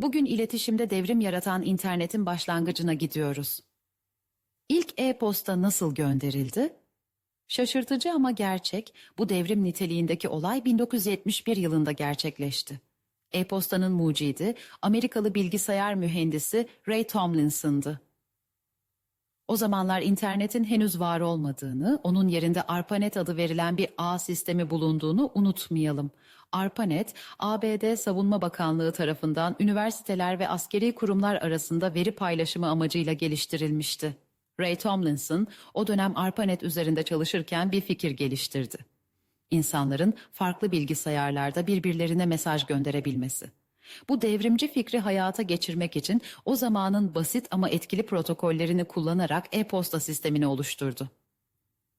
Bugün iletişimde devrim yaratan internetin başlangıcına gidiyoruz. İlk e-posta nasıl gönderildi? Şaşırtıcı ama gerçek, bu devrim niteliğindeki olay 1971 yılında gerçekleşti. E-postanın mucidi Amerikalı bilgisayar mühendisi Ray Tomlinson'dı. O zamanlar internetin henüz var olmadığını, onun yerinde ARPANET adı verilen bir ağ sistemi bulunduğunu unutmayalım. ARPANET, ABD Savunma Bakanlığı tarafından üniversiteler ve askeri kurumlar arasında veri paylaşımı amacıyla geliştirilmişti. Ray Tomlinson o dönem ARPANET üzerinde çalışırken bir fikir geliştirdi. İnsanların farklı bilgisayarlarda birbirlerine mesaj gönderebilmesi. Bu devrimci fikri hayata geçirmek için o zamanın basit ama etkili protokollerini kullanarak e-posta sistemini oluşturdu.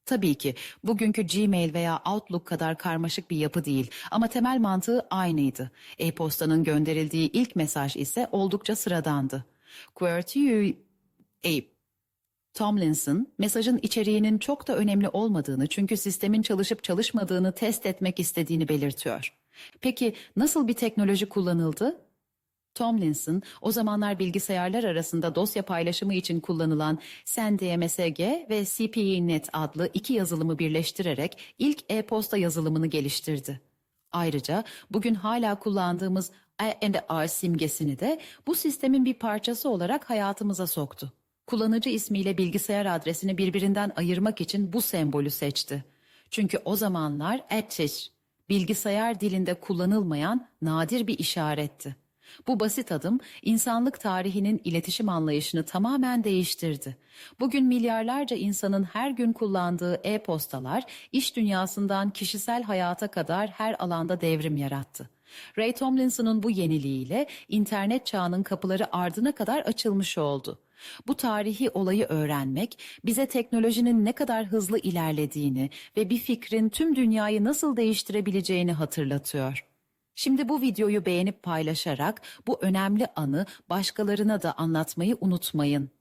Tabii ki bugünkü Gmail veya Outlook kadar karmaşık bir yapı değil ama temel mantığı aynıydı. E-postanın gönderildiği ilk mesaj ise oldukça sıradandı. QWERTY Ape Tomlinson, mesajın içeriğinin çok da önemli olmadığını çünkü sistemin çalışıp çalışmadığını test etmek istediğini belirtiyor. Peki nasıl bir teknoloji kullanıldı? Tomlinson, o zamanlar bilgisayarlar arasında dosya paylaşımı için kullanılan SendDMSG ve CPE.NET adlı iki yazılımı birleştirerek ilk e-posta yazılımını geliştirdi. Ayrıca bugün hala kullandığımız A&R simgesini de bu sistemin bir parçası olarak hayatımıza soktu. Kullanıcı ismiyle bilgisayar adresini birbirinden ayırmak için bu sembolü seçti. Çünkü o zamanlar etçiş, bilgisayar dilinde kullanılmayan nadir bir işaretti. Bu basit adım insanlık tarihinin iletişim anlayışını tamamen değiştirdi. Bugün milyarlarca insanın her gün kullandığı e-postalar iş dünyasından kişisel hayata kadar her alanda devrim yarattı. Ray Tomlinson'un bu yeniliğiyle internet çağının kapıları ardına kadar açılmış oldu. Bu tarihi olayı öğrenmek bize teknolojinin ne kadar hızlı ilerlediğini ve bir fikrin tüm dünyayı nasıl değiştirebileceğini hatırlatıyor. Şimdi bu videoyu beğenip paylaşarak bu önemli anı başkalarına da anlatmayı unutmayın.